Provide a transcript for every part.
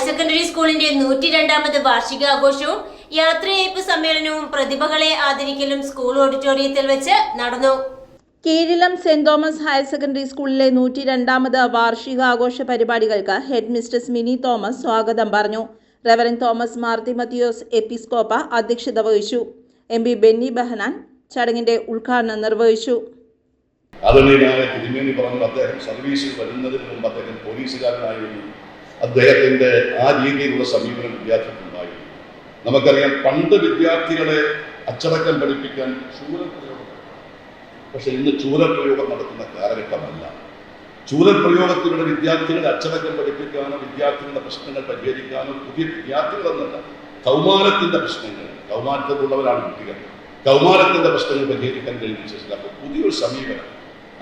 Higher secondary സ്കൂളിന്റെ നൂറ്റി രണ്ടാമത് വാർഷികാഘോഷവും യാത്രയയപ്പ് സമ്മേളനവും പ്രതിഭകളെ ആദരിക്കലും സ്കൂൾ ഓഡിറ്റോറിയത്തിൽ വെച്ച് നടന്നു. Keezhillam Saint Thomas higher secondary സ്കൂളിലെ നൂറ്റി രണ്ടാമത് വാർഷികാഘോഷ പരിപാടികൾക്ക് ഹെഡ് മിസ്റ്റസ് മിനി തോമസ് സ്വാഗതം പറഞ്ഞു. റെവറൻ തോമസ് മാർത്തി മത്തിയോസ് എപ്പിസ്കോപ്പ അധ്യക്ഷത വഹിച്ചു. എം പി ബെന്നി ബെഹനാൻ ചടങ്ങിന്റെ ഉദ്ഘാടനം നിർവഹിച്ചു. ആദരണീയനായ തിരുമേനി പറഞ്ഞു അദ്ദേഹം സർവീസിൽ വരുന്നതിന് മുമ്പ് അദ്ദേഹം പോലീസുകാരനായിരുന്നു. അദ്ദേഹത്തിന്റെ ആ രീതിയിലുള്ള സമീപനം വിദ്യാർത്ഥിക്കുണ്ടായി നമുക്കറിയാം പണ്ട് വിദ്യാർത്ഥികളെ അച്ചടക്കം പഠിപ്പിക്കാൻ ചൂരപ്രയോഗം പക്ഷെ ഇന്ന് ചൂരപ്രയോഗം നടത്തുന്ന കാലഘട്ടമല്ല. ചൂരപ്രയോഗത്തിലൂടെ വിദ്യാർത്ഥികളെ അച്ചടക്കം പഠിപ്പിക്കാനോ വിദ്യാർത്ഥികളുടെ പ്രശ്നങ്ങൾ പരിഹരിക്കാനോ പുതിയ വിദ്യാർത്ഥികളെന്നല്ല. കൗമാരത്തിന്റെ പ്രശ്നങ്ങൾ കൗമാരത്തിലുള്ളവരാണ് കുട്ടികൾ. കൗമാരത്തിന്റെ പ്രശ്നങ്ങൾ പരിഹരിക്കാൻ കഴിയുന്ന അപ്പോൾ പുതിയൊരു സമീപനം.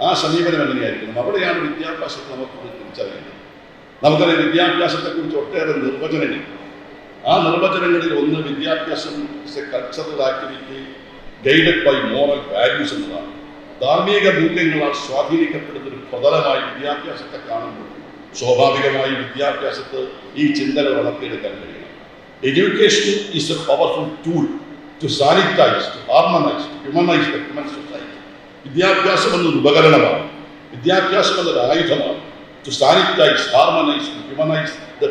ആ സമീപനം എങ്ങനെയായിരിക്കണം? അവിടെയാണ് വിദ്യാഭ്യാസത്തെ നമുക്ക് തിരിച്ചറിയുന്നത് നമുക്കറിയാം വിദ്യാഭ്യാസത്തെക്കുറിച്ച് ഒട്ടേറെ നിർവചനങ്ങൾ. ആ നിർവചനങ്ങളിൽ ഒന്ന് വിദ്യാഭ്യാസം cultural activity guided by moral values എന്നതാണ്. ധാർമ്മിക മൂല്യങ്ങളാൽ സ്വാധീനിക്കപ്പെടുന്ന ഒരു പ്രതലമായി വിദ്യാഭ്യാസത്തെ കാണുമ്പോൾ സ്വാഭാവികമായി വിദ്യാഭ്യാസത്ത് ഈ ചിന്തകൾ വളർത്തിയെടുക്കാൻ കഴിയണം. Education is a powerful tool to sanitise to harmonise to humanise human society വിദ്യാഭ്യാസം എന്നൊരു ഉപകരണമാണ്. വിദ്യാഭ്യാസം എന്നൊരു ആയുധമാണ്. To harmonize, to humanize humanise the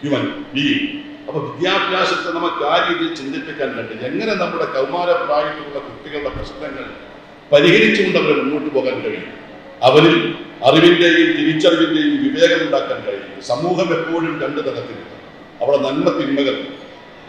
human being. അപ്പൊ വിദ്യാഭ്യാസത്തെ നമുക്ക് ആ രീതിയിൽ ചിന്തിപ്പിക്കാൻ കഴിയും എങ്ങനെ നമ്മുടെ കൗമാരപ്രായത്തിലുള്ള കുട്ടികളുടെ പ്രശ്നങ്ങൾ പരിഹരിച്ചുകൊണ്ട് അവരെ മുന്നോട്ട് പോകാൻ കഴിയും? അവരിൽ അറിവിന്റെയും തിരിച്ചറിവിന്റെയും വിവേകം ഉണ്ടാക്കാൻ കഴിയും. സമൂഹം എപ്പോഴും രണ്ട് തരത്തിലുണ്ട്. അവിടെ നന്മ തിന്മകൾ.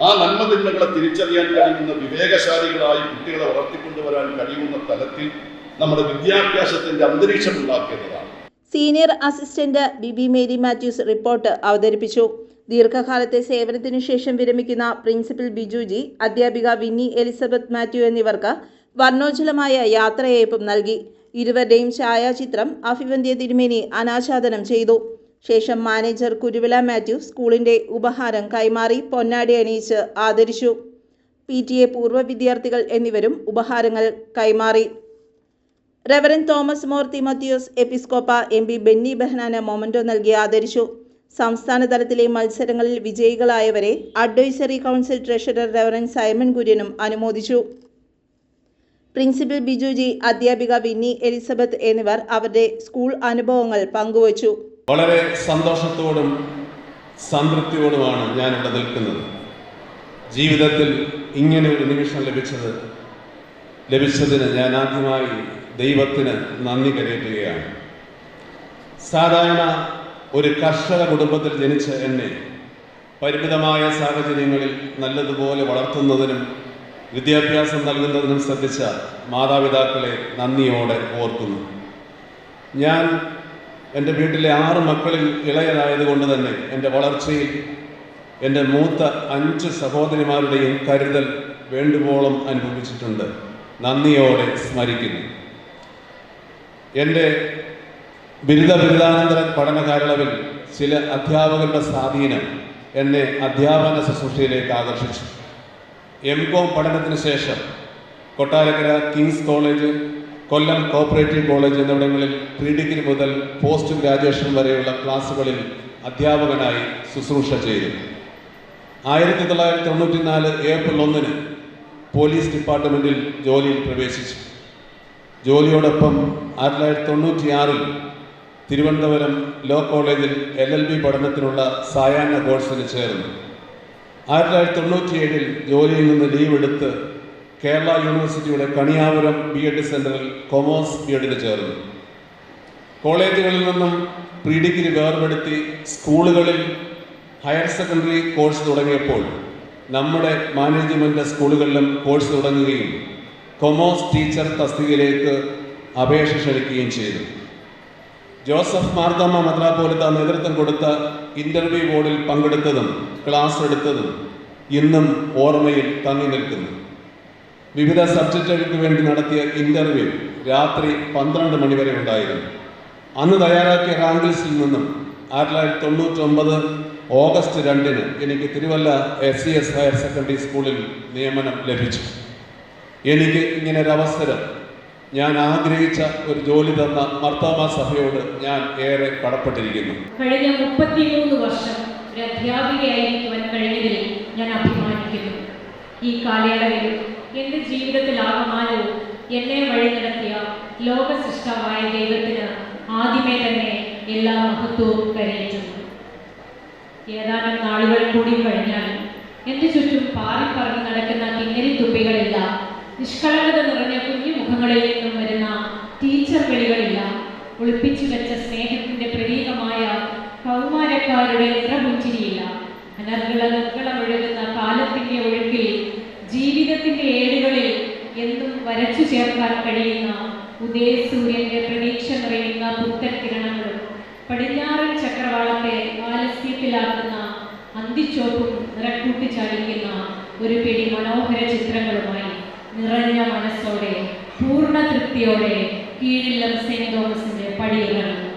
ആ നന്മ തിന്മകളെ തിരിച്ചറിയാൻ കഴിയുന്ന വിവേകശാലികളായി കുട്ടികളെ വളർത്തിക്കൊണ്ടുവരാൻ കഴിയുന്ന തലത്തിൽ നമ്മുടെ വിദ്യാഭ്യാസത്തിന്റെ അന്തരീക്ഷം ഉണ്ടാക്കിയതാണ്. Senior assistant Biby Mary Mathews report അവതരിപ്പിച്ചു. ദീർഘകാലത്തെ സേവനത്തിനു ശേഷം വിരമിക്കുന്ന പ്രിൻസിപ്പൽ ബിജുജി അധ്യാപിക വിന്നി എലിസബത്ത് മാത്യു എന്നിവർക്ക് വർണോജ്വലമായ യാത്രയയപ്പും നൽകി. ഇരുവരുടെയും ഛായാചിത്രം അഭിവന്ധ്യ തിരുമേനി അനാച്ഛാദനം ചെയ്തു. ശേഷം മാനേജർ കുരുവിള മാത്യു സ്കൂളിന്റെ ഉപഹാരം കൈമാറി പൊന്നാടി അണിയിച്ച് ആദരിച്ചു. പി ടി എ പൂർവ വിദ്യാർത്ഥികൾ എന്നിവരും ഉപഹാരങ്ങൾ കൈമാറി. Reverend Thomas Mor Timotheos Episcopa M P Benny Behanan memento നൽകി ആദരിച്ചു. സംസ്ഥാന തലത്തിലെ മത്സരങ്ങളിൽ വിജയികളായവരെ advisory council treasurer reverend Simon കുര്യനും അനുമോദിച്ചു. പ്രിൻസിപ്പൽ ബിജുജി അധ്യാപിക വിന്നി എലിസബത്ത് എന്നിവർ അവരുടെ സ്കൂൾ അനുഭവങ്ങൾ പങ്കുവച്ചു. വളരെ സന്തോഷത്തോടും സംതൃപ്തിയോടുമാണ് ഇവിടെ നിൽക്കുന്നത്. ജീവിതത്തിൽ ഇങ്ങനെ ഒരു നിമിഷം ലഭിച്ചത് ലഭിച്ചതിന് ഞാൻ ആദ്യമായി ദൈവത്തിന് നന്ദി കരയറ്റുകയാണ്. സാധാരണ ഒരു കർഷക കുടുംബത്തിൽ ജനിച്ച എന്നെ പരിമിതമായ സാഹചര്യങ്ങളിൽ നല്ലതുപോലെ വളർത്തുന്നതിനും വിദ്യാഭ്യാസം നൽകുന്നതിനും ശ്രദ്ധിച്ച മാതാപിതാക്കളെ നന്ദിയോടെ ഓർക്കുന്നു. ഞാൻ എന്റെ വീട്ടിലെ ആറ് മക്കളിൽ ഇളയതായതുകൊണ്ട് തന്നെ എന്റെ വളർച്ചയിൽ എന്റെ മൂത്ത അഞ്ച് സഹോദരിമാരുടെയും കരുതൽ വേണ്ടുവോളം അനുഭവിച്ചിട്ടുണ്ട്. നന്ദിയോടെ സ്മരിക്കുന്നു. എന്റെ ബിരുദ ബിരുദാനന്തര പഠന കാലയളവിൽ ചില അധ്യാപകരുടെ സ്വാധീനം എന്നെ അധ്യാപന ശുശ്രൂഷയിലേക്ക് ആകർഷിച്ചു. എം കോം പഠനത്തിന് ശേഷം Kottarakkara Kings college Kollam cooperative college എന്നിവിടങ്ങളിൽ പ്രീ ഡിഗ്രി മുതൽ പോസ്റ്റ് ഗ്രാജുവേഷൻ വരെയുള്ള ക്ലാസ്സുകളിൽ അധ്യാപകനായി ശുശ്രൂഷ ചെയ്തു. ആയിരത്തി തൊള്ളായിരത്തി തൊണ്ണൂറ്റി നാല് ഏപ്രിൽ ഒന്നിന് പോലീസ് ഡിപ്പാർട്ട്മെന്റിൽ ജോലിയിൽ പ്രവേശിച്ചു. ജോലിയോടൊപ്പം ആയിരത്തി തൊള്ളായിരത്തി തൊണ്ണൂറ്റിയാറിൽ തിരുവനന്തപുരം ലോ കോളേജിൽ എൽ എൽ ബി പഠനത്തിനുള്ള സായാഹ്ന കോഴ്സിന് ചേർന്നു. ആയിരത്തി തൊള്ളായിരത്തി തൊണ്ണൂറ്റിയേഴിൽ ജോലിയിൽ നിന്ന് ലീവ് എടുത്ത് കേരള യൂണിവേഴ്സിറ്റിയുടെ കണിയാപുരം ബി എഡ് സെന്ററിൽ കൊമേഴ്സ് ബി എഡിന് ചേർന്നു. കോളേജുകളിൽ നിന്നും പ്രീ ഡിഗ്രി വേർപെടുത്തി സ്കൂളുകളിൽ ഹയർ സെക്കൻഡറി കോഴ്സ് തുടങ്ങിയപ്പോൾ നമ്മുടെ മാനേജ്മെന്റ് സ്കൂളുകളിലും കോഴ്സ് തുടങ്ങുകയും കൊമേഴ്സ് ടീച്ചർ തസ്തികയിലേക്ക് അപേക്ഷ ക്ഷണിക്കുകയും ചെയ്തു. ജോസഫ് മാർത്തമ്മ മദ്രാപോലത്ത നേതൃത്വം കൊടുത്ത ഇന്റർവ്യൂ ബോർഡിൽ പങ്കെടുത്തതും ക്ലാസ് എടുത്തതും ഇന്നും ഓർമ്മയിൽ തങ്ങി നിൽക്കുന്നു. വിവിധ സബ്ജക്റ്റുകൾക്ക് വേണ്ടി നടത്തിയ ഇന്റർവ്യൂ രാത്രി പന്ത്രണ്ട് മണിവരെ ഉണ്ടായിരുന്നു. അന്ന് തയ്യാറാക്കിയ റാങ്ക് നിന്നും ആയിരത്തി തൊള്ളായിരത്തി തൊണ്ണൂറ്റൊമ്പത് ഓഗസ്റ്റ് രണ്ടിന് എനിക്ക് Thiruvalla S C S higher secondary സ്കൂളിൽ നിയമനം ലഭിച്ചു. എനിക്ക് ഇങ്ങനെ ഒരു അവസരം ഞാൻ ആഗ്രഹിച്ച ഒരു ജോലി തന്ന മർത്താമ സഭയോട് ഞാൻ ഏറെ കടപ്പെട്ടിരിക്കുന്നു കഴിഞ്ഞ മുപ്പത്തിമൂന്ന് വർഷം ഒരു അധ്യാപികയായിരിക്കുവാൻ കഴിഞ്ഞതിൽ ഞാൻ അഭിമാനിക്കുന്നു. ഈ കാലയളവിൽ എന്റെ ജീവിതത്തിൽ ആകമാനവും എന്നെ വഴി നടത്തിയ ലോക സൃഷ്ടാവായ ദൈവത്തിന് ആദ്യമേ തന്നെ എല്ലാ മഹത്വവും കരയിട്ടുണ്ട് ഏതാനും നാളുകൾ കൂടി കഴിഞ്ഞാൽ എന്റെ ചുറ്റും പാറിപ്പറന്ന് നടക്കുന്ന കിന്നരി തുമ്പികളില്ല നിഷ്കളങ്കത നിറഞ്ഞ കുഞ്ഞു മുഖങ്ങളിൽ നിന്നും വരുന്ന ടീച്ചർ വിളികളില്ല. ഒളിപ്പിച്ചു വെച്ച സ്നേഹത്തിന്റെ പ്രതീകമായ കൗമാരക്കാരുടെ നിറപുഞ്ചിരിയില്ല. അനർഗള നിർഗളമൊഴുകുന്ന കാലത്തിന്റെ ഒഴുക്കിൽ ജീവിതത്തിന്റെ ഏടുകളിൽ എന്നും വരച്ചു ചേർക്കാൻ കഴിയുന്ന ഉദയസൂര്യന്റെ പ്രതീക്ഷ നിറയുന്ന പുത്തൻ കിരണങ്ങളും പടിഞ്ഞാറൻ ചക്രവാളത്തെ ആലസ്യത്തിലാക്കുന്ന അന്തിച്ചോപ്പും നിറക്കൂട്ടി ചാലിക്കുന്ന ഒരു പിടി മനോഹര ചിത്രങ്ങളുമായി നിറഞ്ഞ മനസ്സോടെ പൂർണ തൃപ്തിയോടെ കീഴില്ലം സെന്റ് തോമസിന്റെ പടിയിറങ്ങുന്നു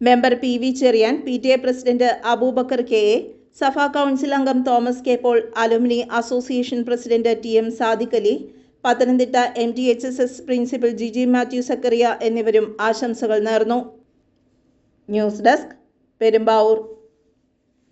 member P V Cherian P T A president Aboobacker K A സഭ കൗൺസിൽ അംഗം Thomas K Paul alumni association president T M Sadiq Ali Pathanamthitta M T H S S principal Jiji Mathew Zacharia എന്നിവരും ആശംസകൾ നേർന്നു. News desk Perumbavoor.